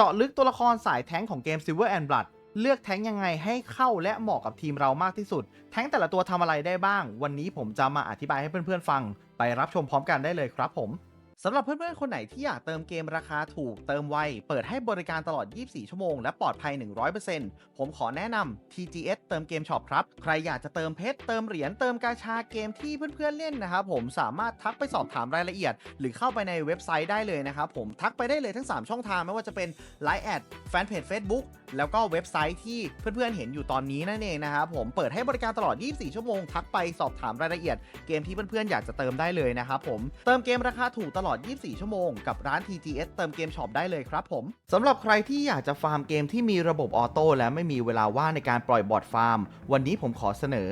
เจาะลึกตัวละครสายแท้งของเกม Silver and Blood เลือกแท้งยังไงให้เข้าและเหมาะกับทีมเรามากที่สุด แท้งแต่ละตัวทำอะไรได้บ้าง วันนี้ผมจะมาอธิบายให้เพื่อนๆฟัง ไปรับชมพร้อมกันได้เลยครับผม สำหรับเพื่อนๆ คนไหนที่อยากเติมเกมราคาถูกเติมไว เปิดให้บริการตลอด 24 ชั่วโมง และปลอดภัย 100%ผมขอแนะนำ TGS เติมเกมช็อปครับ ใครอยากจะเติมเพชร เติมเหรียญ เติมกาชาเกมที่เพื่อนๆ เล่นนะครับผมสามารถทักไปสอบถามรายละเอียด หรือเข้าไปในเว็บไซต์ได้เลยนะครับผมทักไปได้เลยทั้ง 3 ช่องทางไม่ว่าจะเป็น Line แอดแฟนเพจ Facebook แล้วก็เว็บไซต์ที่เพื่อนๆเห็นอยู่ตอนนี้นั่นเองนะครับผมเปิดให้บริการตลอด 24 ชั่วโมง ทักไปสอบถามรายละเอียดเกมที่เพื่อนๆอยากจะเติมได้เลยนะครับผมเติมเกมราคาถูกตลอด 24 ชั่วโมงกับร้าน TGS เติมเกมช็อปได้เลยครับผมสำหรับใครที่อยากจะฟาร์มเกมที่มีระบบออโต้และไม่มีเวลาว่างในการปล่อยบอทฟาร์ม วันนี้ผมขอเสนอ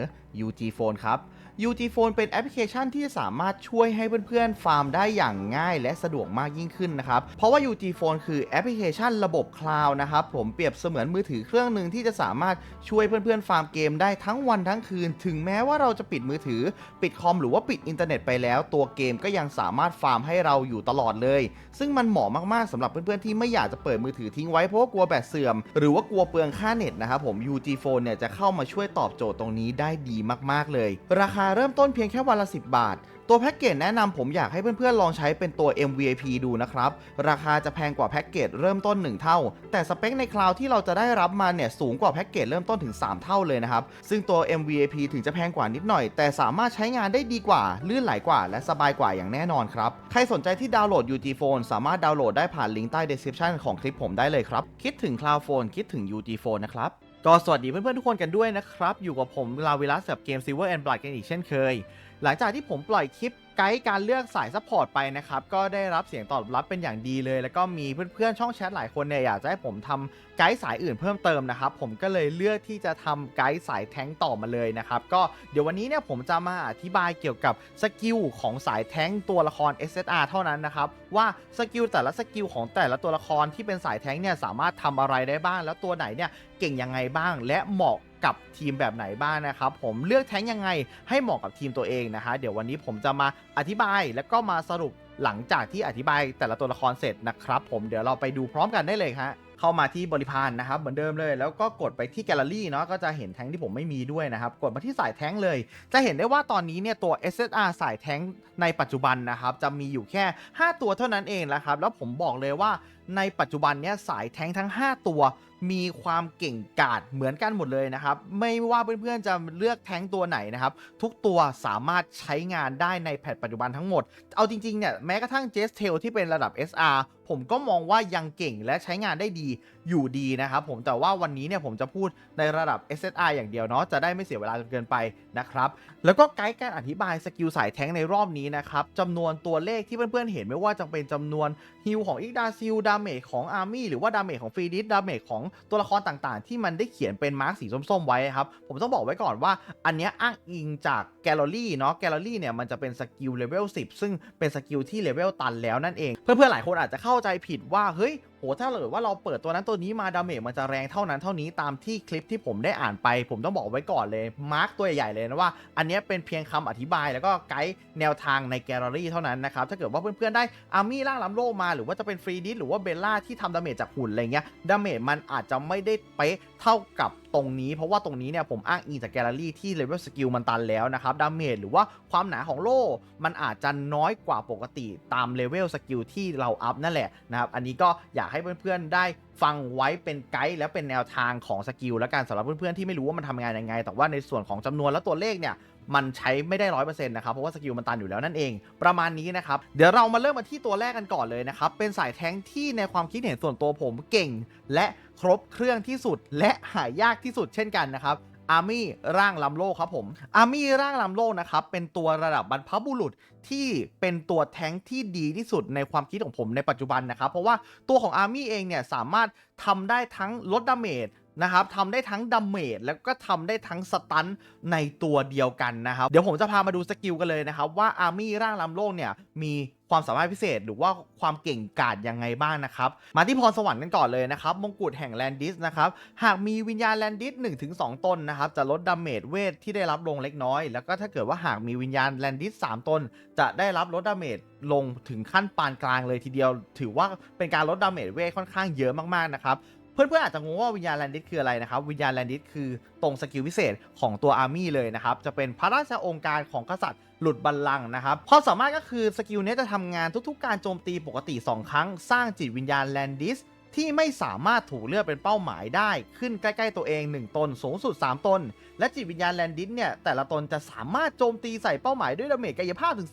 UG Phone ครับ UG Phone เป็นแอปพลิเคชันที่สามารถช่วยให้เพื่อนๆ ฟาร์มได้อย่างง่ายและสะดวกมากยิ่งขึ้นนะครับ เพราะว่า UG Phone คือแอปพลิเคชันระบบคลาวด์นะครับ ผมเปรียบเสมือนมือถือเครื่องหนึ่งที่จะสามารถช่วยเพื่อนๆ ฟาร์มเกมได้ทั้งวันทั้งคืน ถึงแม้ว่าเราจะปิดมือถือ ปิดคอมหรือว่าปิดอินเทอร์เน็ตไปแล้ว ตัวเกมก็ยังสามารถฟาร์มให้เราอยู่ตลอดเลย ซึ่งมันเหมาะมากๆสำหรับเพื่อนๆ ที่ไม่อยากจะเปิดมือถือทิ้งไว้เพราะว่ากลัวแบตเสื่อม หรือว่ากลัวเปลืองค่าเน็ตนะครับผม UG Phone เนี่ยจะเข้ามาช่วยตอบโจทย์ตรงนี้ได้ดีมากๆเลย ราคาเริ่มต้นเพียงแค่วันละ 10 บาท ตัวแพ็กเกจแนะนำผมอยากให้เพื่อนๆลองใช้เป็นตัว MVIP ดูนะครับ ราคาจะแพงกว่าแพ็กเกจเริ่มต้น 1 เท่า แต่สเปคในคลาวที่เราจะได้รับมาเนี่ยสูงกว่าแพ็กเกจเริ่มต้นถึง 3 เท่าเลยนะครับ ซึ่งตัว MVIP ถึงจะแพงกว่านิดหน่อย แต่สามารถใช้งานได้ดีกว่า ลื่นไหลกว่า และสบายกว่าอย่างแน่นอนครับ ใครสนใจที่ดาวน์โหลด UG Phone สามารถดาวน์โหลดได้ผ่านลิงก์ใต้ description ของคลิปผมได้เลยครับ คิดถึง Cloud Phone คิดถึง UG Phone นะครับ ก็สวัสดีเพื่อนๆทุกคนกันด้วยนะครับ อยู่กับผมลาวิลัสกับเกม Silver and Blood กันอีกเช่นเคย หลังจากที่ผมปล่อยคลิป ไกด์การเลือกสายซัพพอร์ตไปนะครับ ก็ได้รับเสียงตอบรับเป็นอย่างดีเลย แล้วก็มีเพื่อนๆ ช่องแชทหลายคนเนี่ยอยากจะให้ผมทำไกด์สายอื่นเพิ่มเติมนะครับ ผมก็เลยเลือกที่จะทำไกด์สายแท้งต่อมาเลยนะครับ ก็เดี๋ยววันนี้เนี่ยผมจะมาอธิบายเกี่ยวกับสกิลของสายแท้งตัวละคร SSR เท่านั้นนะครับว่าสกิลแต่ละสกิลของแต่ละตัวละครที่เป็นสายแท้งเนี่ยสามารถทำอะไรได้บ้าง แล้วตัวไหนเนี่ยเก่งยังไงบ้าง และเหมาะ กับทีมแบบไหนบ้างนะครับ ผมเลือกแท้งยังไงให้เหมาะกับทีมตัวเองนะฮะเดี๋ยววันนี้ผมจะมาอธิบายแล้วก็มาสรุปหลังจากที่อธิบายแต่ละตัวละครเสร็จนะครับ ผมเดี๋ยวเราไปดูพร้อมกันได้เลยฮะเข้ามาที่บริพารนะครับเหมือนเดิมเลย แล้วก็กดไปที่แกลเลอรี่เนาะก็จะเห็นแท้งที่ผมไม่มีด้วยนะครับ กดมาที่สายแท้งเลย จะเห็นได้ว่าตอนนี้เนี่ยตัว SSR สายแท้งในปัจจุบันนะครับ จะมีอยู่แค่ 5 ตัวเท่านั้นเองนะครับ แล้วผมบอกเลยว่า ในปัจจุบันเนี่ยสายแท้งทั้ง 5 ตัว มีความเก่งกาจเหมือนกันหมดเลยนะครับ ไม่ว่าเพื่อนๆจะเลือกแท้งตัวไหนนะครับ ทุกตัวสามารถใช้งานได้ในแพทปัจจุบันทั้งหมด เอาจริงๆเนี่ยแม้กระทั่งเจสเทลที่เป็นระดับ SR ผมก็มองว่ายังเก่งและใช้งานได้ดีอยู่ดีนะครับผมแต่ว่าวันนี้เนี่ยผมจะพูดในระดับ SSR อย่างเดียวเนาะจะได้ไม่เสียเวลาจนเกินไปนะครับ แล้วก็ไกด์การอธิบายสกิลสายแท้งในรอบนี้นะครับจำนวนตัวเลขที่เพื่อนๆเห็นไม่ว่าจะเป็นจำนวนฮิลของอีกดาซิลดาเมจของอาร์มี่หรือว่าดาเมจของฟรีดิสดาเมจของตัวละครต่างๆ ที่มันได้เขียนเป็นมาร์กสีส้มๆไว้ครับผมต้องบอกไว้ก่อนว่า อันนี้อ้างอิงจากแกลเลอรี่เนาะแกลเลอรี่เนี่ยมันจะเป็นสกิลเลเวล10 ซึ่งเป็นสกิลที่เลเวลตันแล้วนั่นเอง เพื่อนๆหลายคนอาจจะเข้าใจผิดว่าเฮ้ยโหถ้าเกิดว่าเราเปิดตัวนั้นตัวนี้มาดาเมจมันจะแรงเท่านั้นเท่านี้ตามที่คลิปที่ผมได้อ่านไป ผมต้องบอกไว้ก่อนเลยมาร์กตัวใหญ่ๆเลยนะว่า อันนี้เป็นเพียงคำอธิบายแล้วก็ไกด์แนวทางในแกลเลอรี่เท่านั้นนะครับถ้าเกิดว่าเพื่อนๆได้อาร์มี่ล่างล้ำโลกมาหรือว่าจะเป็นฟรีดิสหรือว่าเบลล่าที่ทำดาเมจจากหุ่นอะไรเงี้ยดาเมจมันอาจจะไม่ได้เป๊ะเท่ากับ ตรงนี้ เพราะว่าตรงนี้เนี่ยผมอ้างอิงจากแกลเลอรี่ที่เลเวลสกิลมันตันแล้วนะครับดาเมจหรือว่าความหนาของโล่มันอาจจะน้อยกว่าปกติตามเลเวลสกิลที่เราอัพนั่นแหละนะครับอันนี้ก็อยากให้เพื่อนๆได้ฟังไว้เป็นไกด์และเป็นแนวทางของสกิลและการสำหรับเพื่อนๆที่ไม่รู้ว่ามันทำงานยังไง แต่ว่าในส่วนของจำนวนและตัวเลขเนี่ย มันใช้ไม่ได้ร้อยเปอร์เซ็นต์นะครับ เพราะว่าสกิลมันตันอยู่แล้วนั่นเอง ประมาณนี้นะครับ เดี๋ยวเรามาเริ่มมาที่ตัวแรกกันก่อนเลยนะครับ เป็นสายแท้งที่ในความคิดเห็นส่วนตัวผมเก่ง และครบเครื่องที่สุด และหายากที่สุดเช่นกันนะครับอาร์มี่ร่างลำโลกครับผมอาร์มี่ร่างลำโลกนะครับเป็นตัวระดับบรรพบุรุษที่เป็นตัวแท้งที่ดีที่สุดในความคิดของผมในปัจจุบันนะครับ เพราะว่าตัวของอาร์มี่เองเนี่ยสามารถทำได้ทั้งลดดาเมจ นะครับทำได้ทั้งดาเมจแล้วก็ทำได้ทั้งสตันในตัวเดียวกันนะครับเดี๋ยวผมจะพามาดูสกิลกันเลยนะครับว่าอาร์มี่ร่างลำโลกเนี่ยมีความสามารถพิเศษหรือว่าความเก่งกาจยังไงบ้างนะครับ มาที่พรสวรรค์กันก่อนเลยนะครับ มงกุฎแห่งแลนดิสนะครับ หากมีวิญญาณแลนดิส1-2 ตนนะครับ จะลดดาเมจเวทที่ได้รับลงเล็กน้อย แล้วก็ถ้าเกิดว่าหากมีวิญญาณแลนดิส3ตน จะได้รับลดดาเมจลงถึงขั้นปานกลางเลยทีเดียว ถือว่าเป็นการลดดาเมจเวทค่อนข้างเยอะมากๆนะครับ เพื่อนๆอาจจะงงว่าวิญญาณแลนดิสคืออะไรนะครับ วิญญาณแลนดิสคือตรงสกิลพิเศษของตัวอาร์มี่เลยนะครับ จะเป็นพระราชองค์การของกษัตริย์หลุดบัลลังก์นะครับความสามารถก็คือสกิลนี้จะทำงานทุกๆ การโจมตีปกติ 2 ครั้ง สร้างจิตวิญญาณแลนดิส ที่ไม่สามารถถูกเลือกเป็นเป้าหมายได้ขึ้นใกล้ๆตัวเอง 1 ตน สูงสุด 3 ตน และจิตวิญญาณแลนดิสเนี่ย แต่ละตนจะสามารถโจมตีใส่เป้าหมายด้วยดาเมจกายภาพถึง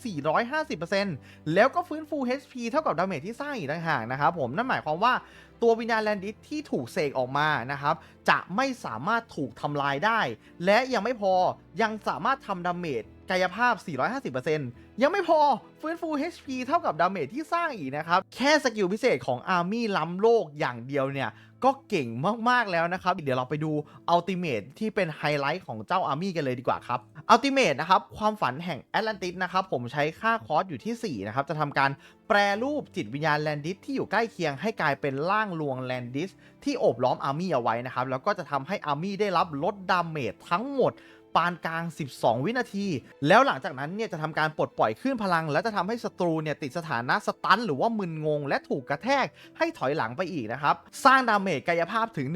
450%แล้วก็ฟื้นฟู HP เท่ากับดาเมจที่สร้างอีกต่างหากนะครับผมนั่นหมายความว่าตัววิญญาณแลนดิสที่ถูกเสกออกมานะครับ จะไม่สามารถถูกทำลายได้ และยังไม่พอยังสามารถทำดาเมจ กายภาพ 450%ยังไม่พอฟื้นฟู HP เท่ากับดาเมจที่สร้างอีกนะครับ แค่สกิลพิเศษของอาร์มี่ล้ำโลกอย่างเดียวเนี่ย ก็เก่งมาก ๆ แล้วนะครับ เดี๋ยวเราไปดูอัลติเม e ที่เป็นไฮไลท์ของเจ้าอาร์มี่กันเลยดีกว่าครับอัลติเม e นะครับ ความฝันแห่งแอตแลนติสนะครับผมใช้ค่าคอสอยู่ที่ 4 นะครับ จะทำการแปรรูปจิตวิญญาณแลนดิสที่อยู่ใกล้เคียงให้กลายเป็นร่างลวงแลนดิสที่โอบล้อมอาร์มี่เอาไว้นะครับแล้วก็จะทำให้อาร์มี่ได้รับลดดาเมจทั้งหมด ปานกลาง 12 วินาที แล้วหลังจากนั้นเนี่ยจะทำการปลดปล่อยคลื่นพลัง และจะทำให้ศัตรูเนี่ยติดสถานะสตันหรือว่ามึนงง และถูกกระแทกให้ถอยหลังไปอีกนะครับ สร้างดาเมจกายภาพถึง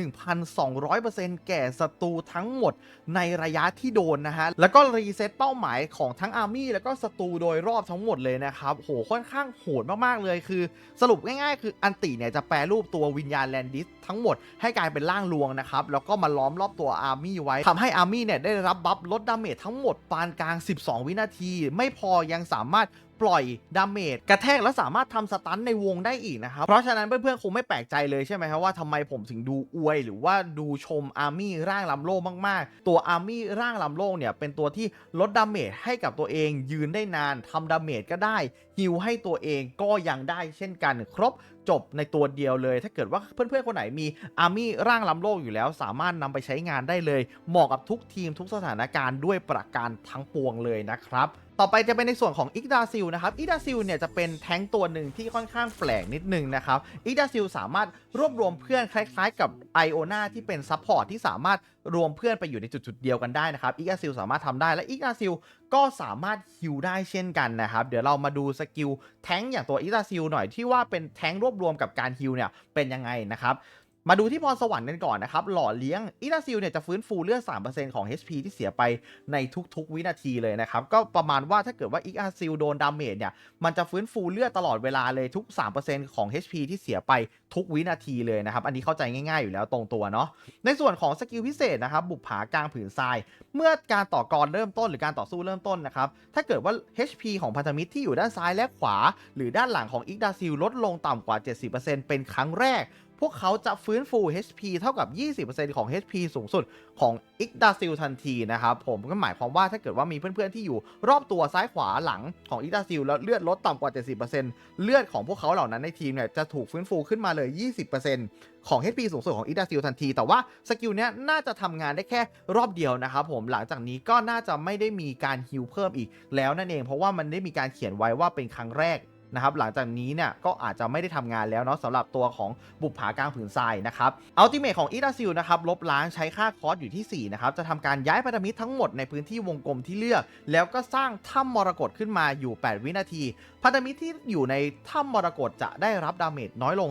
1,200%แก่ศัตรูทั้งหมดในระยะที่โดนนะฮะ แล้วก็รีเซ็ตเป้าหมายของทั้งอาร์มี่แล้วก็ศัตรูโดยรอบทั้งหมดเลยนะครับ โหค่อนข้างโหดมากๆเลยคือ สรุปง่ายๆ คืออันติเนี่ยจะแปรรูปตัววิญญาณแลนดิสทั้งหมดให้กลายเป็นร่างลวงนะครับแล้วก็มาล้อมรอบตัวอาร์มี่ไว้ทำให้อาร์มี่เนี่ยได้รับบัฟลดดาเมจทั้งหมดปานกลาง 12 วินาที ไม่พอยังสามารถ ปล่อยดาเมจกระแทกแล้วสามารถทำสตันในวงได้อีกนะครับ เพราะฉะนั้นเพื่อนๆคงไม่แปลกใจเลยใช่ไหมครับว่าทำไมผมถึงดูอวย หรือว่าดูชมอาร์มี่ร่างลำโลกมากๆ ตัวอาร์มี่ร่างลำโลกเนี่ยเป็นตัวที่ลดดาเมจให้กับตัวเองยืนได้นานทำดาเมจก็ได้ฮิลให้ตัวเองก็ยังได้เช่นกันครบจบในตัวเดียวเลย ถ้าเกิดว่าเพื่อนๆ คนไหนมีอาร์มี่ร่างล้ำโลกอยู่แล้ว สามารถนำไปใช้งานได้เลย เหมาะกับทุกทีมทุกสถานการณ์ด้วยประการทั้งปวงเลยนะครับ ต่อไปจะเป็นในส่วนของอิกดาซิลนะครับอิกดาซิลเนี่ยจะเป็นแท้งตัวหนึ่งที่ค่อนข้างแปลกนิดนึงนะครับอิกดาซิลสามารถรวบรวมเพื่อนคล้ายๆ กับไอโอนาที่เป็นซัพพอร์ตที่สามารถรวมเพื่อนไปอยู่ในจุดๆเดียวกันได้นะครับอิกดาซิลสามารถทำได้และอิกดาซิลก็สามารถฮิลได้เช่นกันนะครับ เดี๋ยวเรามาดูสกิลแท้งอย่างตัวอิกดาซิลหน่อยที่ว่าเป็นแท้งรวบรวมกับการฮิลเนี่ยเป็นยังไงนะครับ มาดูที่พรสวรรค์กันก่อนนะครับ หล่อเลี้ยงอินาซิลเนี่ยจะฟื้นฟูเลือด 3%ของ HP ที่เสียไปในทุกๆ วินาทีเลยนะครับ ก็ประมาณว่าถ้าเกิดว่าอินาซิลโดนดาเมจเนี่ย มันจะฟื้นฟูเลือดตลอดเวลาเลยทุก 3%ของ HP ที่เสียไปทุกวินาทีเลยนะครับ อันนี้เข้าใจง่ายๆอยู่แล้วตรงตัวเนาะ ในส่วนของสกิลพิเศษนะครับ บุปผากลางผืนทราย เมื่อการต่อกรเริ่มต้นหรือการต่อสู้เริ่มต้นนะครับ ถ้าเกิดว่า HP ของพันธมิตรที่อยู่ด้านซ้ายและขวา หรือด้านหลังของอิกดาซิลลดลงต่ำกว่า 70%เป็นครั้งแรก พวกเขาจะฟื้นฟู HP เท่ากับ 20%ของ HP สูงสุดของอิกดาซิลทันทีนะครับ ผมก็หมายความว่าถ้าเกิดว่ามีเพื่อนๆที่อยู่รอบตัวซ้ายขวาหลังของอิกดาซิลแล้วเลือดลดต่ำกว่า 70%เลือดของพวกเขาเหล่านั้นในทีมเนี่ยจะถูกฟื้นฟูขึ้นมาเลย 20%ของ HP สูงสุดของอิกดาซิลทันที แต่ว่าสกิลเนี้ยน่าจะทำงานได้แค่รอบเดียวนะครับผมหลังจากนี้ก็น่าจะไม่ได้มีการฮิลเพิ่มอีกแล้วนั่นเอง เพราะว่ามันได้มีการเขียนไว้ว่าเป็นครั้งแรก นะครับหลังจากนี้เนี่ยก็อาจจะไม่ได้ทำงานแล้วเนาะสำหรับตัวของบุปผากลางผืนทรายนะครับอัลติเมทของอีดาซิลนะครับลบล้างใช้ค่าคอสอยู่ที่ 4 นะครับ จะทำการย้ายพันธมิตรทั้งหมดในพื้นที่วงกลมที่เลือก แล้วก็สร้างถ้ำมรกตขึ้นมาอยู่ 8 วินาที พันธมิตรที่อยู่ในถ้ำมรกตจะได้รับดาเมจน้อยลง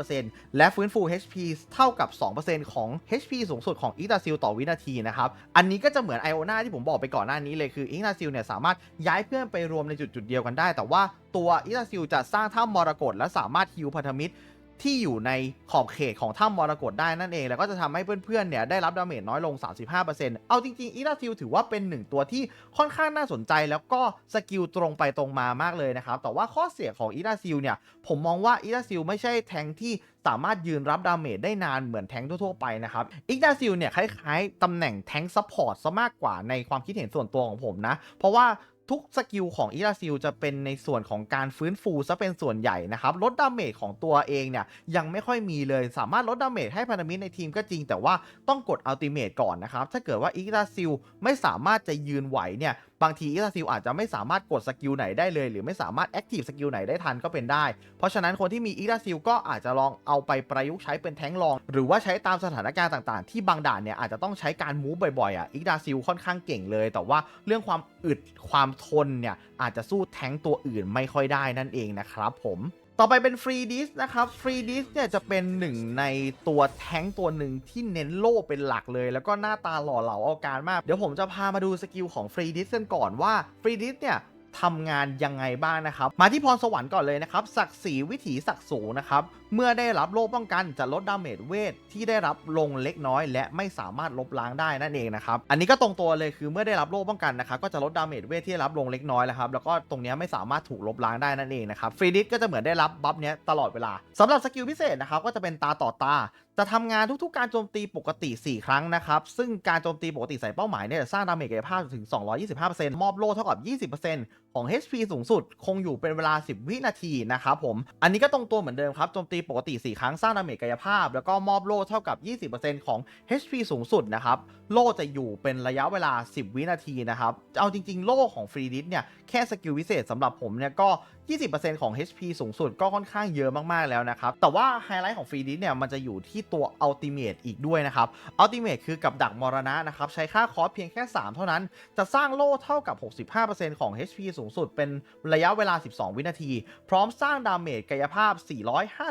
35%และฟื้นฟู HP เท่ากับ 2%ของ HP สูงสุดของอีดาซิลต่อวินาทีนะครับอันนี้ก็จะเหมือนไอโอนาที่ผมบอกไปก่อนหน้านี้เลยคืออีดาซิลเนี่ยสามารถย้ายเพื่อนไปรวมในจุดจุดเดียวกันได้ แต่ว่า ตัวอิตาซิลจะสร้างถ้ำมรกตและสามารถฮิวพันธมิตรที่อยู่ในขอบเขตของถ้ำมรกตได้นั่นเอง แล้วก็จะทำให้เพื่อนๆ เนี่ยได้รับดาเมจน้อยลง 35%เอาจริงๆอิตาซิลถือว่าเป็นหนึ่งตัวที่ค่อนข้างน่าสนใจ แล้วก็สกิลตรงไปตรงมามากเลยนะครับ แต่ว่าข้อเสียของอิตาซิลเนี่ย ผมมองว่าอิตาซิลไม่ใช่แทงที่สามารถยืนรับดาเมจได้นานเหมือนแทงทั่วๆไปนะครับอิกดาซิลเนี่ยคล้ายๆตำแหน่งแทงซัพพอร์ตซะมากกว่าในความคิดเห็นส่วนตัวของผมนะ เพราะว่า ทุกสกิลของอิราซิลจะเป็นในส่วนของการฟื้นฟูซะเป็นส่วนใหญ่นะครับลดดาเมจของตัวเองเนี่ยยังไม่ค่อยมีเลย สามารถลดดาเมจให้พันธมิตรในทีมก็จริง แต่ว่าต้องกดอัลติเมทก่อนนะครับถ้าเกิดว่าอิราซิลไม่สามารถจะยืนไหวเนี่ย บางทีอิกซิลอาจจะไม่สามารถกดสกิลไหนได้เลย หรือไม่สามารถแอคทีฟสกิลไหนได้ทันก็เป็นได้ เพราะฉะนั้นคนที่มีอิกซิลก็อาจจะลองเอาไปประยุกต์ใช้เป็นแท้งรอง หรือว่าใช้ตามสถานการณ์ต่างๆ ที่บางด่านเนี่ยอาจจะต้องใช้การมูฟบ่อยๆอะอิกซิลค่อนข้างเก่งเลย แต่ว่าเรื่องความอึดความทนเนี่ยอาจจะสู้แท้งตัวอื่นไม่ค่อยได้นั่นเองนะครับผม ต่อไปเป็นฟรีดิสนะครับฟรีดิสเนี่ยจะเป็นหนึ่งในตัวแท้งตัวหนึ่งที่เน้นโล่เป็นหลักเลย แล้วก็หน้าตาหล่อเหลาเอาการมาก เดี๋ยวผมจะพามาดูสกิลของฟรีดิสกันก่อนว่าฟรีดิสเนี่ยทำงานยังไงบ้างนะครับ มาที่พรสวรรค์ก่อนเลยนะครับศักดิ์ศรีวิถีศักดิ์สูงนะครับ เมื่อได้รับโล่ป้องกันจะลดดาเมจเวทที่ได้รับลงเล็กน้อย และไม่สามารถลบล้างได้นั่นเองนะครับ อันนี้ก็ตรงตัวเลยคือเมื่อได้รับโล่ป้องกันนะครับก็จะลดดาเมจเวทที่ได้รับลงเล็กน้อยแล้วครับแล้วก็ตรงนี้ไม่สามารถถูกลบล้างได้นั่นเองนะครับฟรีดิสก็จะเหมือนได้รับบัฟเนี้ยตลอดเวลาสำหรับสกิลพิเศษนะครับก็จะเป็นตาต่อตาจะทำงานทุกๆ การโจมตีปกติ 4 ครั้งนะครับ ซึ่งการโจมตีปกติใส่เป้าหมายเนี่ยจะสร้างดาเมจกายภาพถึง 225%มอบโล่เท่ากับ 20% ของ HP สูงสุด คงอยู่เป็นเวลา 10 วินาทีนะครับผม อันนี้ก็ตรงตัวเหมือนเดิมครับโจมตีปกติ 4 ครั้งสร้างดาเมจกายภาพ แล้วก็มอบโล่เท่ากับ 20%ของ HP สูงสุดนะครับ โล่จะอยู่เป็นระยะเวลา 10 วินาทีนะครับ เอาจริง ๆ โล่ของฟรีดิสเนี่ย แค่สกิลวิเศษสำหรับผมเนี่ยก็20%ของ HP สูงสุดก็ค่อนข้างเยอะมากๆแล้วนะครับ แต่ว่าไฮไลท์ของฟรีดิสเนี่ยมันจะอยู่ที่ตัวอัลติเม e อีกด้วยนะครับอัลติเม e คือกับดักมรณะนะครับ ใช้ค่าคอสเพียงแค่ 3 เท่านั้น จะสร้างโล่เท่ากับ 65%ของ HP สูงสุด เป็นระยะเวลา 12 วินาที พร้อมสร้างดาเมจกายภาพ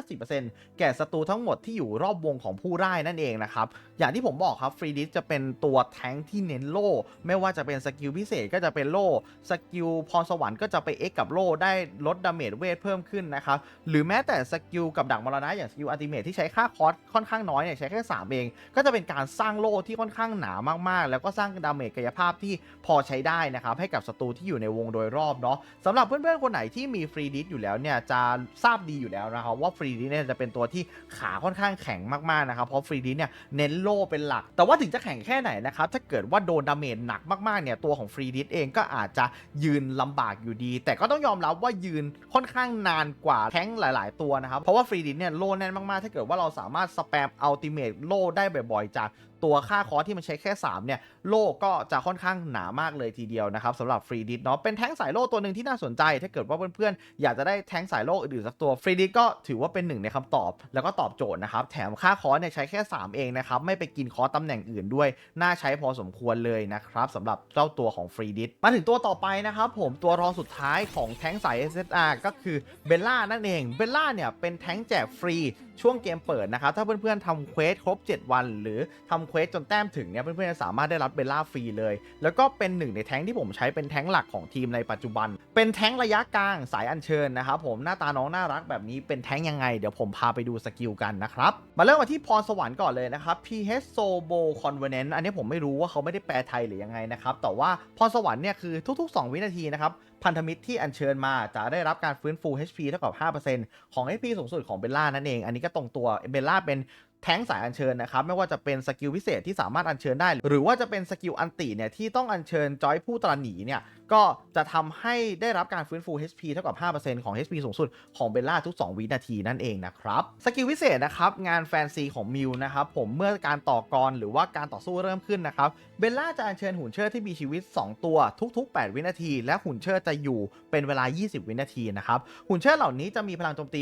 450%แก่ศัตรูทั้งหมดที่อยู่รอบวงของผู้ร่ายนั่นเองนะครับ อย่างที่ผมบอกครับฟรีดิสจะเป็นตัวแทงที่เน้นโล่ไม่ว่าจะเป็นสกิลพิเศษก็จะเป็นโล่สกิลพรสวรรค์ก็จะไปเอ็กกับโล่ได้ลดดาเมจเวทเพิ่มขึ้นนะครับ หรือแม้แต่สกิลกับดักมรณะอย่างสกิลอัติเมทที่ใช้ค่าคอสค่อนข้างน้อยเนี่ยใช้แค่3เอง ก็จะเป็นการสร้างโล่ที่ค่อนข้างหนามากๆ แล้วก็สร้างดาเมจกายภาพที่พอใช้ได้นะครับให้กับศัตรูที่อยู่ในวงโดยรอบเนาะสำหรับเพื่อนๆคนไหนที่มีฟรีดิสอยู่แล้วเนี่ยจะทราบดีอยู่แล้วนะครับว่าฟรีดิสเนี่ยจะเป็นตัวที่ขาค่อนข้างแข็งมากๆนะครับเพราะฟรีดิสเนี่ยเน้นโล่เป็นหลัก แต่ว่าถึงจะแข็งแค่ไหนนะครับถ้าเกิดว่าโดนดาเมจหนักมากๆเนี่ยตัวของฟรีดิสเองก็อาจจะยืนลำบากอยู่ดี แต่ก็ต้องยอมรับว่ายืนค่อนข้างนานกว่าแท้งหลาย ๆ ตัวนะครับ เพราะว่าฟรีดินเนี่ยโล่แน่นมาก ๆ ถ้าเกิดว่าเราสามารถสแปมอัลติเมทโล่ได้บ่อย ๆ จาก ตัวค่าคอร์สที่มันใช้แค่ 3 เนี่ย โล่ก็จะค่อนข้างหนามากเลยทีเดียวนะครับสำหรับฟรีดิสเนาะเป็นแท้งสายโล่ตัวหนึ่งที่น่าสนใจ ถ้าเกิดว่าเพื่อนๆ อยากจะได้แท้งสายโล่อื่นๆสักตัวฟรีดิสก็ถือว่าเป็นหนึ่งในคำตอบ แล้วก็ตอบโจทย์นะครับ แถมค่าคอร์สเนี่ยใช้แค่ 3 เองนะครับ ไม่ไปกินคอร์สตำแหน่งอื่นด้วย น่าใช้พอสมควรเลยนะครับสำหรับเจ้าตัวของฟรีดิสมาถึงตัวต่อไปนะครับผมตัวรองสุดท้ายของแท้งสาย SSR ก็คือเบลล่านั่นเองเบลล่าเนี่ยเป็นแท้งแจกฟรีช่วงเกมเปิดนะครับถ้าเพื่อนๆทำเควสครบ 7 วัน หรือทำเควสจนแต้มถึงเนี่ยเพื่อนๆจะสามารถได้รับเบลล่าฟรีเลย แล้วก็เป็นหนึ่งในแท้งที่ผมใช้เป็นแท้งหลักของทีมในปัจจุบัน เป็นแท้งระยะกลางสายอัญเชิญนะครับผมหน้าตาน้องน่ารักแบบนี้เป็นแท้งยังไง เดี๋ยวผมพาไปดูสกิลกันนะครับมาเริ่มมาที่พรสวรรค์ก่อนเลยนะครับ PH Sobo Convenant อันนี้ผมไม่รู้ว่าเขาไม่ได้แปลไทยหรือยังไงนะครับแต่ว่าพรสวรรค์เนี่ยคือทุก ๆ 2 วินาทีนะครับพันธมิตรที่อัญเชิญมาจะได้รับการฟื้นฟู HP เท่ากับ 5%ของ HP สูงสุดของเบลล่านั่นเอง อันนี้ก็ตรงตัว เบลล่าเป็น แท้งสายอัญเชิญนะครับ ไม่ว่าจะเป็นสกิลพิเศษที่สามารถอัญเชิญได้ หรือว่าจะเป็นสกิลอันติเนี่ยที่ต้องอัญเชิญจอยผู้ตระหนีเนี่ย ก็จะทำให้ได้รับการฟื้นฟู HP เท่ากับ 5%ของ HP สูงสุดของเบลล่าทุก 2 วินาทีนั่นเองนะครับ สกิลพิเศษนะครับ งานแฟนซีของมิวนะครับ ผมเมื่อการต่อกรหรือว่าการต่อสู้เริ่มขึ้นนะครับ เบลล่าจะอัญเชิญหุ่นเชิดที่มีชีวิต 2 ตัวทุก ๆ 8 วินาที และหุ่นเชิดจะอยู่เป็นเวลา 20 วินาทีนะครับ หุ่นเชิดเหล่านี้จะมีพลังโจมตี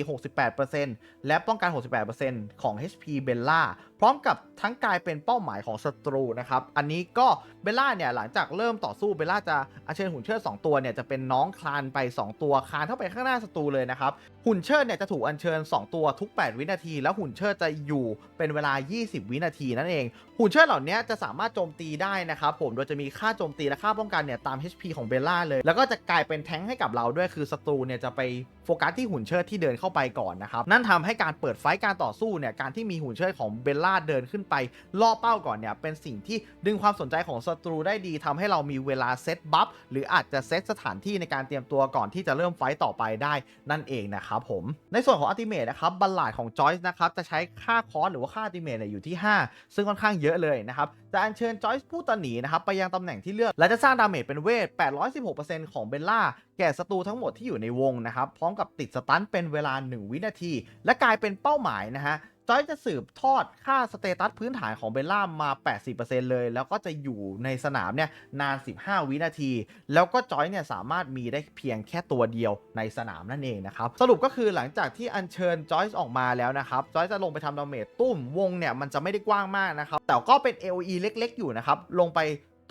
68%และป้องกัน 68%ของ HP เบลล่าพร้อมกับทั้งกลายเป็นเป้าหมายของศัตรูนะครับ อันนี้ก็เบลล่าเนี่ยหลังจากเริ่มต่อสู้เบลล่าจะอัญเชิญหุ่นเชิด2ตัวเนี่ยจะเป็นน้องคลานไป 2 ตัวคลานเข้าไปข้างหน้าศัตรูเลยนะครับหุ่นเชิดเนี่ยจะถูกอัญเชิญ 2 ตัวทุก 8 วินาที แล้วหุ่นเชิดจะอยู่เป็นเวลา 20 วินาทีนั่นเอง หุ่นเชิดเหล่านี้จะสามารถโจมตีได้นะครับผมโดยจะมีค่าโจมตีและค่าป้องกันเนี่ยตาม HP ของเบลล่าเลย แล้วก็จะกลายเป็นแท้งให้กับเราด้วยคือศัตรูเนี่ยจะไป ฟกัสที่หุ่นเชิดที่เดินเข้าไปก่อนนะครับ นั่นทำให้การเปิดไฟต์การต่อสู้เนี่ย การที่มีหุ่นเชิดของเบลล่าเดินขึ้นไปล่อเป้าก่อนเนี่ย เป็นสิ่งที่ดึงความสนใจของศัตรูได้ดีทำให้เรามีเวลาเซตบัฟหรืออาจจะเซตสถานที่ในการเตรียมตัวก่อนที่จะเริ่มไฟต์ต่อไปได้นั่นเองนะครับผม ในส่วนของอัติเมทนะครับบัลลาดของจอยส์นะครับจะใช้ค่าคอสหรือว่าค่าอัติเมทเนี่ยอยู่ที่ 5 ซึ่งค่อนข้างเยอะเลยนะครับจะอัญเชิญจอยส์ผู้ตะหนีนะครับไปยังตำแหน่งที่เลือก และจะสร้างดาเมจเป็นเวท 816%ของเบลล่า แก่ศัตรูทั้งหมดที่อยู่ในวงนะครับ พร้อมกับติดสตันเป็นเวลา 1 วินาที และกลายเป็นเป้าหมายนะฮะ จอยจะสืบทอดค่าสเตตัสพื้นฐานของเบลล่ามา 80%เลย แล้วก็จะอยู่ในสนามเนี่ยนาน 15 วินาที แล้วก็จอยเนี่ยสามารถมีได้เพียงแค่ตัวเดียวในสนามนั่นเองนะครับ สรุปก็คือหลังจากที่อัญเชิญจอยออกมาแล้วนะครับ จอยจะลงไปทำดาเมจตุ้มวงเนี่ยมันจะไม่ได้กว้างมากนะครับ แต่ก็เป็น AOE เล็กๆ อยู่นะครับ ลงไป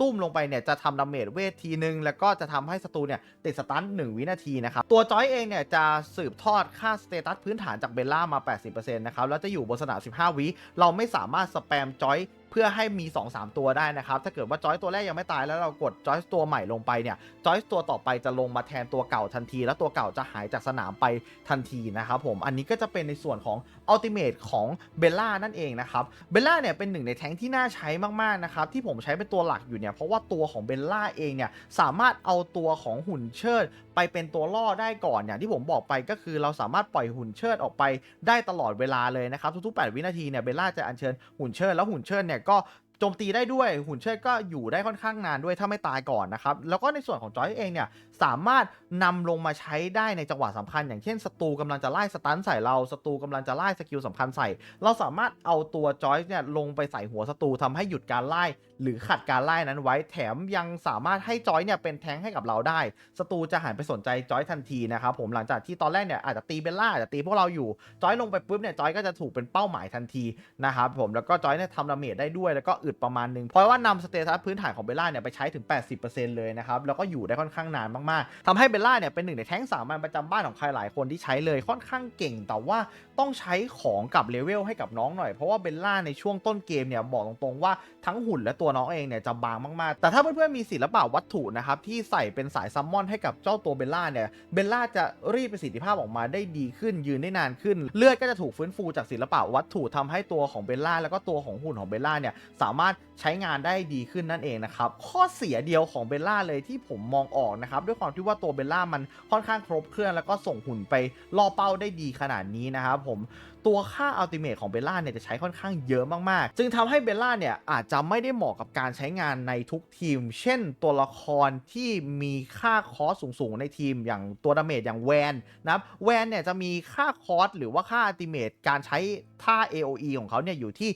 ตุ้มลงไปเนี่ยจะทำดาเมจเวททีนึง แล้วก็จะทำให้ศัตรูเนี่ยติดสตัน1วินาทีนะครับ ตัวจอยเองเนี่ยจะสืบทอดค่าสเตตัสพื้นฐานจากเบลล่ามา 80%นะครับ แล้วจะอยู่บนสนาม 15 วิ เราไม่สามารถสแปมจอยเพื่อให้มี 2-3 ตัวได้นะครับ ถ้าเกิดว่าจอยตัวแรกยังไม่ตายแล้วเรากดจอยตัวใหม่ลงไปเนี่ย จอยตัวต่อไปจะลงมาแทนตัวเก่าทันที แล้วตัวเก่าจะหายจากสนามไปทันทีนะครับผม อันนี้ก็จะเป็นในส่วนของ อัลติเมทของเบลล่านั่นเองนะครับเบลล่าเนี่ยเป็นหนึ่งในแท้งที่น่าใช้มากๆนะครับที่ผมใช้เป็นตัวหลักอยู่เนี่ยเพราะว่าตัวของเบลล่าเองเนี่ยสามารถเอาตัวของหุ่นเชิด ไปเป็นตัวล่อได้ก่อนอย่างที่ผมบอกไปก็คือเราสามารถปล่อยหุ่นเชิดออกไปได้ตลอดเวลาเลยนะครับทุกๆ 8 วินาทีเนี่ยเบลล่าจะอัญเชิญหุ่นเชิดแล้วหุ่นเชิดเนี่ยก็ โจมตีได้ด้วยหุ่นเชิดก็อยู่ได้ค่อนข้างนานด้วยถ้าไม่ตายก่อนนะครับ แล้วก็ในส่วนของจอยเองเนี่ยสามารถนำลงมาใช้ได้ในจังหวะสำคัญ อย่างเช่นศัตรูกำลังจะไล่สตันใส่เราศัตรูกำลังจะไล่สกิลสำคัญใส่ เราสามารถเอาตัวจอยเนี่ยลงไปใส่หัวศัตรูทำให้หยุดการไล่ หรือขัดการไล่นั้นไว้แถมยังสามารถให้จอยเนี่ยเป็นแทงให้กับเราได้ศัตรูจะหันไปสนใจจอยทันทีนะครับผมหลังจากที่ตอนแรกเนี่ยอาจจะตีเบลล่าอาจจะตีพวกเราอยู่จอยลงไปปุ๊บเนี่ยจอยก็จะถูกเป็นเป้าหมายทันทีนะครับผมแล้วก็จอยเนี่ยทำดาเมจได้ด้วยแล้วก็อึดประมาณนึงเพราะว่านำสเตตัสพื้นฐานของเบลล่าเนี่ยไปใช้ถึง 80%เลยนะครับแล้วก็อยู่ได้ค่อนข้างนานมากๆทำให้เบลล่าเนี่ยเป็นหนึ่งในแท้งสามัญประจำบ้านของใครหลายคนที่ใช้เลยค่อนข้างเก่งแต่ว่า ต้องใช้ของกับเลเวลให้กับน้องหน่อย เพราะว่าเบลล่าในช่วงต้นเกมเนี่ยบอกตรงๆว่าทั้งหุ่นและตัวน้องเองเนี่ยจะบางมากๆ แต่ถ้าเพื่อนๆมีศิลปะวัตถุนะครับที่ใส่เป็นสายซัมมอนให้กับเจ้าตัวเบลล่าเนี่ยเบลล่าจะรีบประสิทธิภาพออกมาได้ดีขึ้นยืนได้นานขึ้น เลือดก็จะถูกฟื้นฟูจากศิลปะวัตถุทำให้ตัวของเบลล่าแล้วก็ตัวของหุ่นของเบลล่าเนี่ยสามารถ ใช้งานได้ดีขึ้นนั่นเองนะครับข้อเสียเดียวของเบลล่าเลยที่ผมมองออกนะครับด้วยความที่ว่าตัวเบลล่ามันค่อนข้างครบเครื่องแล้วก็ส่งหุ่นไปล่อเป้าได้ดีขนาดนี้นะครับผมตัวค่าอัลติเมทของเบลล่าเนี่ยจะใช้ค่อนข้างเยอะมากๆ จึงทำให้เบลล่าเนี่ยอาจจะไม่ได้เหมาะกับการใช้งานในทุกทีม เช่นตัวละครที่มีค่าคอสสูงๆในทีมอย่างตัวดาเมจอย่างแวนนะครับแวนเนี่ยจะมีค่าคอสหรือว่าค่าอัลติเมทการใช้ท่า AOE ของเขาเนี่ยอยู่ที่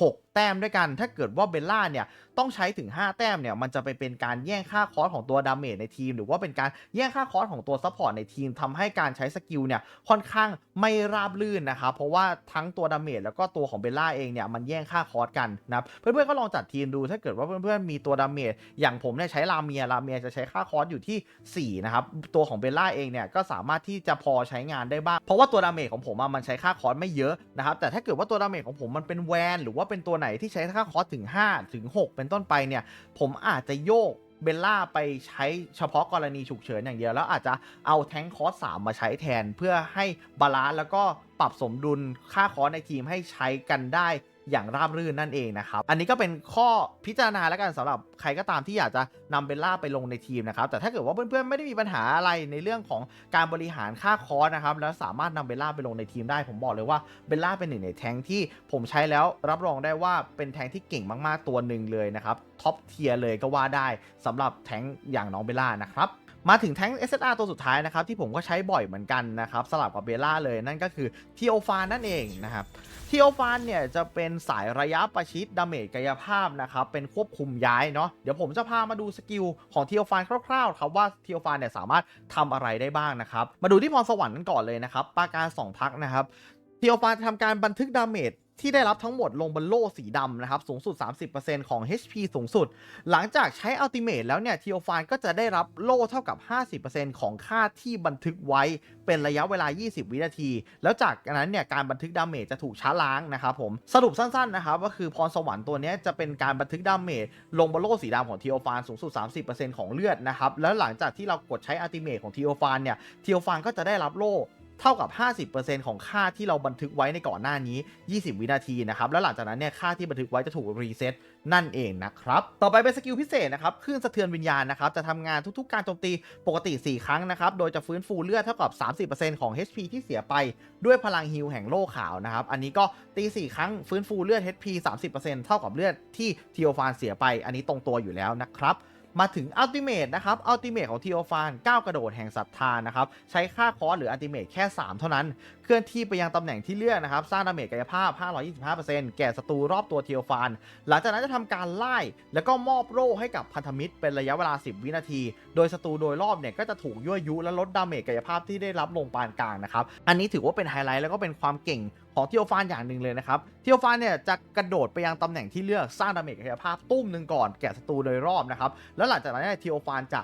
6 แต้มด้วยกัน ถ้าเกิดว่าเบลล่าเนี่ยต้องใช้ถึง 5 แต้มเนี่ยมันจะไปเป็นการแย่งค่าคอสของตัวดาเมจในทีม หรือว่าเป็นการแย่งค่าคอสของตัวซัพพอร์ตในทีมทำให้การใช้สกิลเนี่ยค่อนข้างไม่ราบลื่นนะครับเพราะว่าทั้งตัวดาเมจแล้วก็ตัวของเบลล่าเองเนี่ยมันแย่งค่าคอสกันนะครับเพื่อนๆก็ลองจัดทีมดูถ้าเกิดว่าเพื่อนๆมีตัวดาเมจอย่างผมเนี่ยใช้ลาเมียลาเมียจะใช้ค่าคอสอยู่ที่4นะครับตัวของเบลล่าเองเนี่ยก็สามารถที่จะพอใช้งานได้บ้างเพราะว่าตัวดาเมจของผมมันใช้ค่าคอสไม่เยอะนะครับแต่ถ้าเกิดว่าตัวดาเมจของผมมันเป็นแวนหรือว่าเป็นตัวไหนที่ใช้ค่าคอสถึง5ถึง6เป็นต้นไปเนี่ย ผมอาจจะโยกเบลล่าไปใช้เฉพาะกรณีฉุกเฉินอย่างเดียว แล้วอาจจะเอาแท้งคอส3มาใช้แทน เพื่อให้บาลานซ์แล้วก็ปรับสมดุลค่าคอสในทีมให้ใช้กันได้ อย่างราบรื่นนั่นเองนะครับ อันนี้ก็เป็นข้อพิจารณาแล้วกันสำหรับใครก็ตามที่อยากจะนำเบลล่าไปลงในทีมนะครับ แต่ถ้าเกิดว่าเพื่อนๆไม่ได้มีปัญหาอะไรในเรื่องของการบริหารค่าคอสนะครับ แล้วสามารถนำเบลล่าไปลงในทีมได้ ผมบอกเลยว่าเบลล่าเป็นหนึ่งในแทงที่ผมใช้แล้วรับรองได้ว่าเป็นแทงที่เก่งมากๆตัวหนึ่งเลยนะครับท็อปเทียร์เลยก็ว่าได้สำหรับแทงอย่างน้องเบลล่านะครับมาถึงแท้ง SSR ตัวสุดท้ายนะครับที่ผมก็ใช้บ่อยเหมือนกันนะครับสลับกับเบล่าเลยนั่นก็คือทีโอฟานั่นเองนะครับ ทีโอฟานเนี่ยจะเป็นสายระยะประชิดดาเมจกายภาพนะครับเป็นควบคุมย้ายเนาะเดี๋ยวผมจะพามาดูสกิลของทีโอฟานคร่าวๆครับว่าทีโอฟานเนี่ยสามารถทำอะไรได้บ้างนะครับมาดูที่พรสวรรค์กันก่อนเลยนะครับปาการสองพักนะครับทีโอฟานจะทำการบันทึกดาเมจ ที่ได้รับทั้งหมดลงบนโล่สีดำนะครับ สูงสุด 30%ของ HP สูงสุด หลังจากใช้อัลติเม e แล้วเนี่ยทีโอฟานก็จะได้รับโล่เท่ากับ 50%ของค่าที่บันทึกไว้เป็นระยะเวลา 20 วินาที แล้วจากนั้นเนี่ยการบันทึกดาเมจจะถูกช้าล้างนะครับผม สรุปสั้นๆนะครับก็คือพรสวรรค์ตัวนี้จะเป็นการบันทึกดาเมจลงบนโล่สีดำของทีโอฟานสูงสุด 30%ของเลือดนะครับแล้วหลังจากที่เรากดใช้อัลติเม e ของทีโอฟานเนี่ยทีโอฟานก็จะได้รับโล่ เท่ากับ 50%ของค่าที่เราบันทึกไว้ในก่อนหน้านี้ 20 วินาทีนะครับ แล้วหลังจากนั้นเนี่ยค่าที่บันทึกไว้จะถูกรีเซ็ตนั่นเองนะครับ ต่อไปเป็นสกิลพิเศษนะครับคลื่นสะเทือนวิญญาณนะครับ จะทำงานทุกๆ การโจมตีปกติ 4 ครั้งนะครับ โดยจะฟื้นฟูเลือดเท่ากับ 30%ของ HP ที่เสียไปด้วยพลังฮิลแห่งโล่ขาวนะครับ อันนี้ก็ตี 4 ครั้งฟื้นฟูเลือด HP 30%เท่ากับเลือดที่ทีโอฟานเสียไป อันนี้ตรงตัวอยู่แล้วนะครับ มาถึงอัลติเม e นะครับอัลติเม e ของทีโอฟานก้าวกระโดดแห่งศรัทธานะครับใช้ค่าคอร์สหรืออัลติเม e แค่ 3 เท่านั้น เคลื่อนที่ไปยังตำแหน่งที่เลือกนะครับสร้างดาเมจกายภาพ 525%แก่ศัตรูรอบตัวทีโอฟานหลังจากนั้นจะทำการไล่แล้วก็มอบโล่ให้กับพันธมิตรเป็นระยะเวลา 10 วินาที โดยศัตรูโดยรอบเนี่ยก็จะถูกยั่วยุและลดดาเมจกายภาพที่ได้รับลงปานกลางนะครับอันนี้ถือว่าเป็นไฮไลท์แล้วก็เป็นความเก่ง ของเทียวฟานอย่างหนึ่งเลยนะครับ เทียวฟานเนี่ยจะกระโดดไปยังตำแหน่งที่เลือกสร้างดาเมจกายภาพตุ้มหนึ่งก่อนแก่ศัตรูโดยรอบนะครับ แล้วหลังจากนั้นเนี่ยทีโอฟานจะ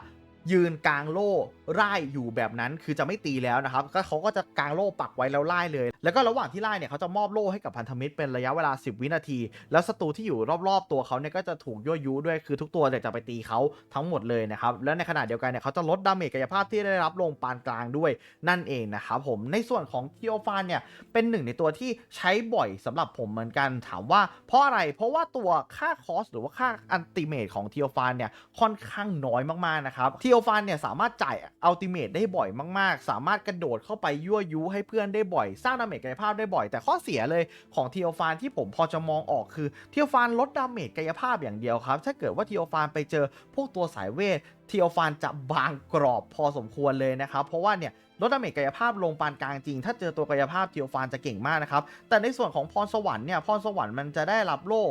ยืนกลางโล่ไล่อยู่แบบนั้นคือจะไม่ตีแล้วนะครับก็เขาก็จะกลางโล่ปักไว้แล้วไล่เลย แล้วก็ระหว่างที่ไล่เนี่ยเขาจะมอบโล่ให้กับพันธมิตรเป็นระยะเวลา 10 วินาที แล้วศัตรูที่อยู่รอบๆตัวเขาเนี่ยก็จะถูกยั่วยุด้วยคือทุกตัวเนี่ยจะไปตีเขาทั้งหมดเลยนะครับแล้วในขณะเดียวกันเนี่ยเขาจะลดดาเมจกายภาพที่ได้รับลงปานกลางด้วยนั่นเองนะครับผมในส่วนของทีโอฟานเนี่ยเป็นหนึ่งในตัวที่ใช้บ่อยสำหรับผมเหมือนกันถามว่าเพราะอะไรเพราะว่าตัวค่าคอสหรือว่าค่าอันติเมตของทีโอฟานเนี่ยค่อนข้างน้อยมากๆนะครับทีโอฟานเนี่ยสามารถจ่ายอัลติเมตได้บ่อยมากๆ สามารถกระโดดเข้าไปยั่วยุให้เพื่อนได้บ่อย สร้างดาเมจกายภาพได้บ่อย แต่ข้อเสียเลยของทีโอฟานที่ผมพอจะมองออกคือทีโอฟานลดดาเมจกายภาพอย่างเดียวครับ ถ้าเกิดว่าทีโอฟานไปเจอพวกตัวสายเวททีโอฟานจะบางกรอบพอสมควรเลยนะครับ เพราะว่าเนี่ยลดดาเมจกายภาพลงปานกลางจริง ถ้าเจอตัวกายภาพทีโอฟานจะเก่งมากนะครับ แต่ในส่วนของพรสวรรค์เนี่ยพรสวรรค์มันจะได้รับโล่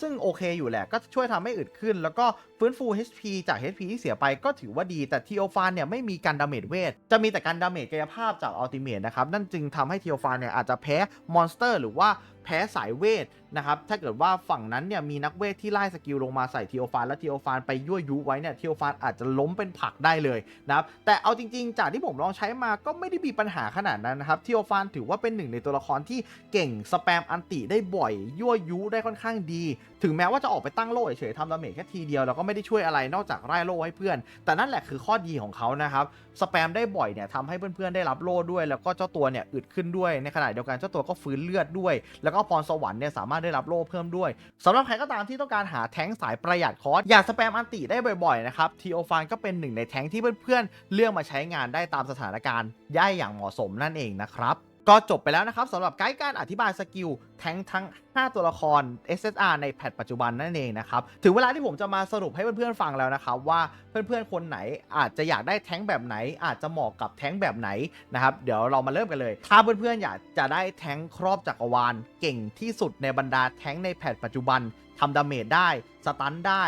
ซึ่งโอเคอยู่แหละก็ช่วยทำให้อึดขึ้น แล้วก็ฟื้นฟู HP จาก HP ที่เสียไปก็ถือว่าดีแต่ทีโอฟานเนี่ยไม่มีการดาเมจเวท จะมีแต่การดาเมจกายภาพจากอัลติเมทนะครับ นั่นจึงทำให้ทีโอฟานเนี่ยอาจจะแพ้มอนสเตอร์หรือว่าแพ้สายเวทนะครับ ถ้าเกิดว่าฝั่งนั้นเนี่ยมีนักเวทที่ไล่สกิลลงมาใส่ทีโอฟานและทีโอฟานไปยั่วยุไว้เนี่ยทีโอฟานอาจจะล้มเป็นผักได้เลยนะครับ แต่เอาจริงๆ จากที่ผมลองใช้มาก็ไม่ได้มีปัญหาขนาดนั้นนะครับทีโอฟานถือว่าเป็นหนึ่งในตัวละครที่เก่งสแปมอันติได้บ่อยยั่วยุได้ค่อนข้างดี ถึงแม้ว่าจะออกไปตั้งโล่เฉยๆทำดาเมจแค่ทีเดียวแล้วก็ไม่ได้ช่วยอะไรนอกจากไล่โล่ให้เพื่อน แต่นั่นแหละคือข้อดีของเขานะครับสแปมได้บ่อยเนี่ยทำให้เพื่อนๆได้รับโล่ด้วย แล้วก็เจ้าตัวเนี่ยอึดขึ้นด้วยในขณะเดียวกันเจ้าตัวก็ฟื้นเลือดด้วย แล้วก็พรสวรรค์เนี่ยสามารถได้รับโล่เพิ่มด้วยสำหรับใครก็ตามที่ต้องการหาแท้งสายประหยัดคอสอยากสแปมอันติได้บ่อยๆนะครับทีโอฟานก็เป็นหนึ่งในแท้งที่เพื่อนๆเลือกมาใช้งานได้ตามสถานการณ์ย่ายอย่างเหมาะสมนั่นเองนะครับ ก็จบไปแล้วนะครับสำหรับไกด์การอธิบายสกิลแท้งทั้ง 5 ตัวละคร SSR ในแพทปัจจุบันนั่นเองนะครับ ถึงเวลาที่ผมจะมาสรุปให้เพื่อนๆฟังแล้วนะครับ ว่าเพื่อนๆคนไหนอาจจะอยากได้แท้งแบบไหน อาจจะเหมาะกับแท้งแบบไหนนะครับ เดี๋ยวเรามาเริ่มกันเลย ถ้าเพื่อนๆอยากจะได้แท้งครอบจักรวาล เก่งที่สุดในบรรดาแท้งในแพทปัจจุบันทำดาเมจได้สตันได้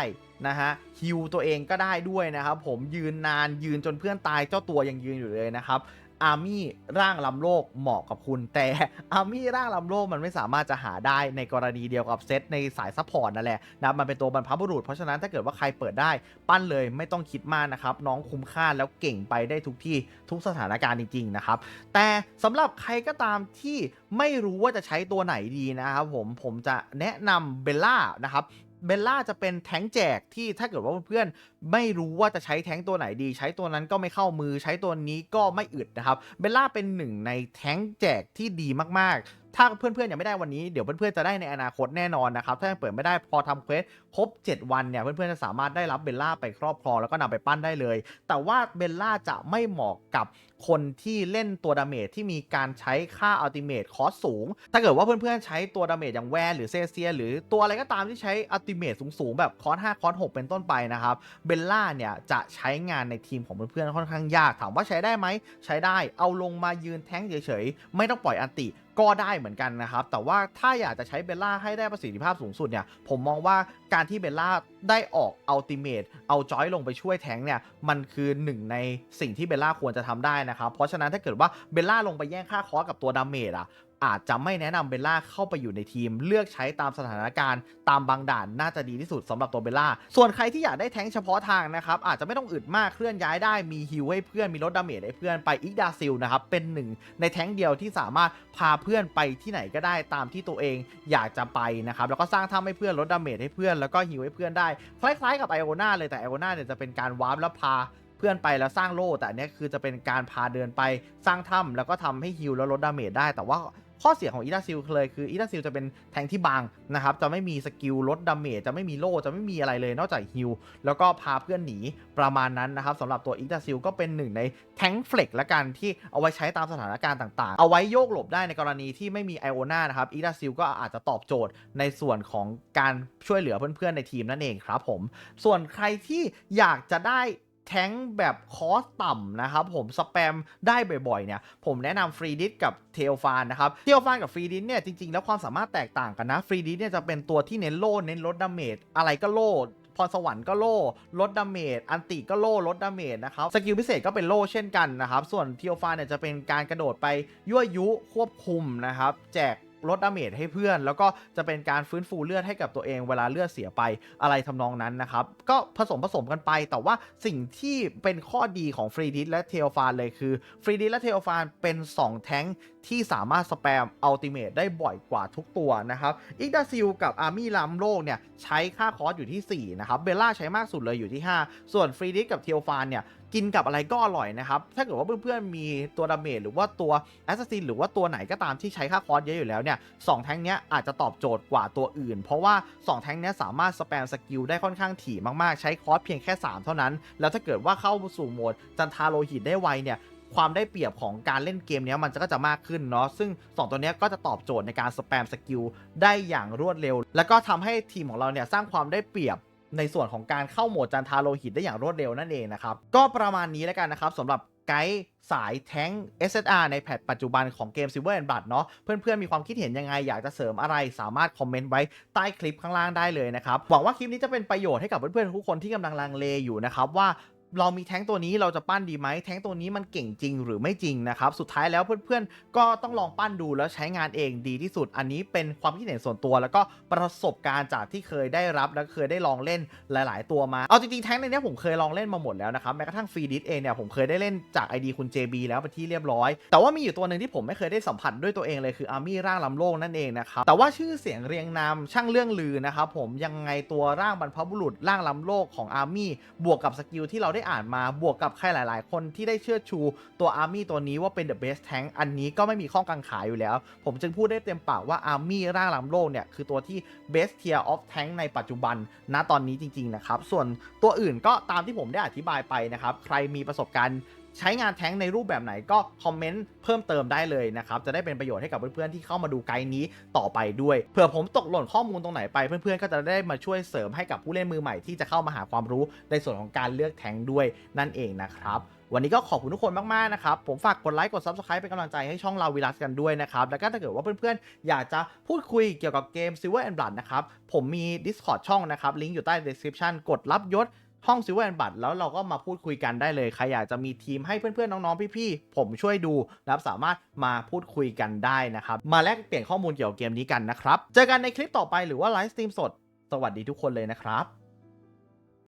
นะฮะฮิวตัวเองก็ได้ด้วยนะครับผมยืนนานยืนจนเพื่อนตายเจ้าตัวยังยืนอยู่เลยนะครับ อาร์มี่ร่างลำโลกเหมาะกับคุณ แต่อาร์มี่ร่างลำโลกมันไม่สามารถจะหาได้ในกรณีเดียวกับเซตในสายซัพพอร์ตนั่นแหละนะมันเป็นตัวบรรพบุรุษเพราะฉะนั้นถ้าเกิดว่าใครเปิดได้ปั้นเลยไม่ต้องคิดมากนะครับ น้องคุ้มค่าแล้วเก่งไปได้ทุกที่ทุกสถานการณ์จริง ๆ นะครับ แต่สำหรับใครก็ตามที่ไม่รู้ว่าจะใช้ตัวไหนดีนะครับผมผมจะแนะนำเบลล่านะครับ เบลล่าจะเป็นแท้งแจกที่ถ้าเกิดว่าเพื่อนๆไม่รู้ว่าจะใช้แท้งตัวไหนดี ใช้ตัวนั้นก็ไม่เข้ามือใช้ตัวนี้ก็ไม่อึดนะครับเบลล่าเป็นหนึ่งในแท้งแจกที่ดีมากๆถ้าเพื่อนๆยังไม่ได้วันนี้เดี๋ยวเพื่อนๆจะได้ในอนาคตแน่นอนนะครับ ถ้ายังเปิดไม่ได้พอทำเควสครบ 7 วันเนี่ยเพื่อนๆจะสามารถได้รับเบลล่าไปครอบครองแล้วก็นำไปปั้นได้เลย แต่ว่าเบลล่าจะไม่เหมาะกับ คนที่เล่นตัวดาเมจที่มีการใช้ค่าอัลติเมทคอสสูง ถ้าเกิดว่าเพื่อนๆใช้ตัวดาเมจอย่างแวนหรือเซเซีย หรือตัวอะไรก็ตามที่ใช้อัลติเมทสูงๆ แบบคอส5คอส6เป็นต้นไปนะครับ เบลล่าเนี่ยจะใช้งานในทีมของเพื่อนๆค่อนข้างยาก ถามว่าใช้ได้ไหม ใช้ได้เอาลงมายืนแท้งเฉยๆ ไม่ต้องปล่อยอันติก็ได้เหมือนกันนะครับ แต่ว่าถ้าอยากจะใช้เบลล่าให้ได้ประสิทธิภาพสูงสุดเนี่ย ผมมองว่า การที่เบลล่าได้ออกอัลติเมตเอาจอยลงไปช่วยแทงเนี่ยมันคือหนึ่งในสิ่งที่เบลล่าควรจะทำได้นะครับ เพราะฉะนั้นถ้าเกิดว่าเบลล่าลงไปแย่งค่าคอสกับตัวดาเมจอะ อาจจะไม่แนะนำเบลล่าเข้าไปอยู่ในทีม เลือกใช้ตามสถานการณ์ตามบางด่านน่าจะดีที่สุดสำหรับตัวเบลล่า ส่วนใครที่อยากได้แท้งเฉพาะทางนะครับอาจจะไม่ต้องอึดมากเคลื่อนย้ายได้มีฮิวให้เพื่อนมีลดดาเมจให้เพื่อนไปอีกดาซิลนะครับเป็นหนึ่งในแท้งเดียวที่สามารถพาเพื่อนไปที่ไหนก็ได้ตามที่ตัวเองอยากจะไปนะครับแล้วก็สร้างถ้ำให้เพื่อนลดดาเมจให้เพื่อนแล้วก็ฮิวให้เพื่อนได้ คล้ายๆกับไอโอนาเลยแต่ไอโอนาเนี่ยจะเป็นการวาร์ปแล้วพาเพื่อนไปแล้วสร้างโล่แต่อันเนี้ยคือจะเป็นการพาเดินไปสร้างถ้ำแล้วก็ทำให้ฮิลแล้วลดดาเมจได้ แต่ว่า ข้อเสียของอีดาซิลเลยคืออีดาซิลจะเป็นแทงที่บางนะครับ จะไม่มีสกิลลดดาเมจจะไม่มีโล่จะไม่มีอะไรเลยนอกจากฮิลแล้วก็พาเพื่อนหนีประมาณนั้นนะครับสำหรับตัวอีดาซิลก็เป็นหนึ่งในแทงเฟล็กละกันที่เอาไว้ใช้ตามสถานการณ์ต่างๆ เอาไว้โยกหลบได้ในกรณีที่ไม่มีไอโอนานะครับอีดาซิลก็อาจจะตอบโจทย์ในส่วนของการช่วยเหลือเพื่อนๆในทีมนั่นเองครับผม ส่วนใครที่อยากจะได้ แท้งแบบคอสต่ำนะครับผมสแปมได้บ่อยๆเนี่ยผมแนะนำฟรีดิสกับเทลฟานนะครับเทลฟานกับฟรีดิสเนี่ยจริงๆ แล้วความสามารถแตกต่างกันนะฟรีดิสเนี่ยจะเป็นตัวที่เน้นโล่เน้นลดดาเมจอะไรก็โล่พรสวรรค์ก็โล่ลดดาเมจ อันติก็โล่ลดดาเมจนะครับ สกิลพิเศษก็เป็นโล่เช่นกันนะครับ ส่วนเทลฟานเนี่ยจะเป็นการกระโดดไปยั่วยุควบคุมนะครับ แจก ลดดาเมจให้เพื่อน แล้วก็จะเป็นการฟื้นฟูเลือดให้กับตัวเองเวลาเลือดเสียไปอะไรทำนองนั้นนะครับ ก็ผสมผสมกันไป แต่ว่าสิ่งที่เป็นข้อดีของฟรีดิสและเทลฟานเลยคือฟรีดิสและเทลฟานเป็น 2 แท้งที่สามารถสแปมอัลติเมทได้บ่อยกว่าทุกตัวนะครับอิกดาซิลกับอาร์มี่ลัมโลกเนี่ยใช้ค่าคอสอยู่ที่4นะครับเบลล่าใช้มากสุดเลยอยู่ที่ 5 ส่วนฟรีดิสกับเทลฟานเนี่ย กินกับอะไรก็อร่อยนะครับ ถ้าเกิดว่าเพื่อนๆมีตัวดาเมจหรือว่าตัวแอสซัสซินหรือว่าตัวไหนก็ตามที่ใช้ค่าคอสเยอะอยู่แล้วเนี่ยสองแท้งเนี้ยอาจจะตอบโจทย์กว่าตัวอื่น เพราะว่า 2 แท้งเนี้ยสามารถสแปมสกิลได้ค่อนข้างถี่มากๆ ใช้คอสเพียงแค่ 3 เท่านั้น แล้วถ้าเกิดว่าเข้าสู่โหมดจันทาโลหิตได้ไวเนี่ยความได้เปรียบของการเล่นเกมนี้มันก็จะมากขึ้นเนาะซึ่ง 2 ตัวนี้ก็จะตอบโจทย์ในการสแปมสกิลได้อย่างรวดเร็ว แล้วก็ทำให้ทีมของเราเนี่ยสร้างความได้เปรียบ ในส่วนของการเข้าโหมดจันทาโลหิตได้อย่างรวดเร็วนั่นเองนะครับ ก็ประมาณนี้แล้วกันนะครับสำหรับไกด์สายแท้ง SSR ในแพทปัจจุบันของเกม Silver and Blood เนาะเพื่อนๆ มีความคิดเห็นยังไง อยากจะเสริมอะไรสามารถคอมเมนต์ไว้ใต้คลิปข้างล่างได้เลยนะครับ หวังว่าคลิปนี้จะเป็นประโยชน์ให้กับเพื่อนๆ ทุกคนที่กำลังลังเลอยู่นะครับว่า เรามีแท้งตัวนี้เราจะปั้นดีไหมแท้งตัวนี้มันเก่งจริงหรือไม่จริงนะครับสุดท้ายแล้วเพื่อนๆ ก็ต้องลองปั้นดูแล้วใช้งานเองดีที่สุด อันนี้เป็นความคิดเห็นส่วนตัว แล้วก็ประสบการณ์จากที่เคยได้รับและเคยได้ลองเล่นหลาย ๆ ตัวมาเอาจริงๆแท้งในนี้ผมเคยลองเล่นมาหมดแล้วนะครับแม้กระทั่งฟรีดิสเองเนี่ยผมเคยได้เล่นจาก ID คุณ JB แล้วไปที่เรียบร้อย แต่ว่ามีอยู่ตัวหนึ่งที่ผมไม่เคยได้สัมผัสด้วยตัวเองเลยคืออาร์มี่ร่างลำโลกนั่นเองนะครับแต่ว่าชื่อเสียงเรียงนามช่างเรื่องลือนะครับผมยังไงตัวร่างบรรพบุรุษร่างลำโลกของอาร์มี่บวกกับสกิลที่เราได้อ่านมาบวกกับใครหลาย ๆ คนที่ได้เชื่อชูตัวอาร์มี่ตัวนี้ว่าเป็น the best tank อันนี้ก็ไม่มีข้อกังขาอยู่แล้ว ผมจึงพูดได้เต็มปากว่าอาร์มี่ร่างลำโลกเนี่ย คือตัวที่ best tier of tank ในปัจจุบันณตอนนี้จริง ๆ นะครับ ส่วนตัวอื่นก็ตามที่ผมได้อธิบายไปนะครับ ใครมีประสบการณ์ ใช้งานแท้งในรูปแบบไหนก็คอมเมนต์เพิ่มเติมได้เลยนะครับ จะได้เป็นประโยชน์ให้กับเพื่อนๆที่เข้ามาดูไกด์นี้ต่อไปด้วย เผื่อผมตกหล่นข้อมูลตรงไหนไปเพื่อนๆก็จะได้มาช่วยเสริมให้กับผู้เล่นมือใหม่ที่จะเข้ามาหาความรู้ในส่วนของการเลือกแท้งด้วยนั่นเองนะครับวันนี้ก็ขอบคุณทุกคนมาก ๆ นะครับ ผมฝากกดไลค์กด Subscribe เป็นกำลังใจให้ช่องเราวิลัสกันด้วยนะครับ แล้วก็ถ้าเกิดว่าเพื่อน ๆ อยากจะพูดคุยเกี่ยวกับเกม Silver and Blood นะครับ ผมมี Discord ช่องนะครับ ลิงก์อยู่ใต้ description กดรับยศ ห้อง Silver and Blood แล้วเราก็มาพูดคุยกันได้เลย ใครอยากจะมีทีมให้เพื่อนๆ น้องๆ พี่ๆ ผมช่วยดูนะครับสามารถมาพูดคุยกันได้นะครับ มาแลกเปลี่ยนข้อมูลเกี่ยวกับเกมนี้กันนะครับ เจอกันในคลิปต่อไปหรือว่าไลฟ์สตรีมสด สวัสดีทุกคนเลยนะครับ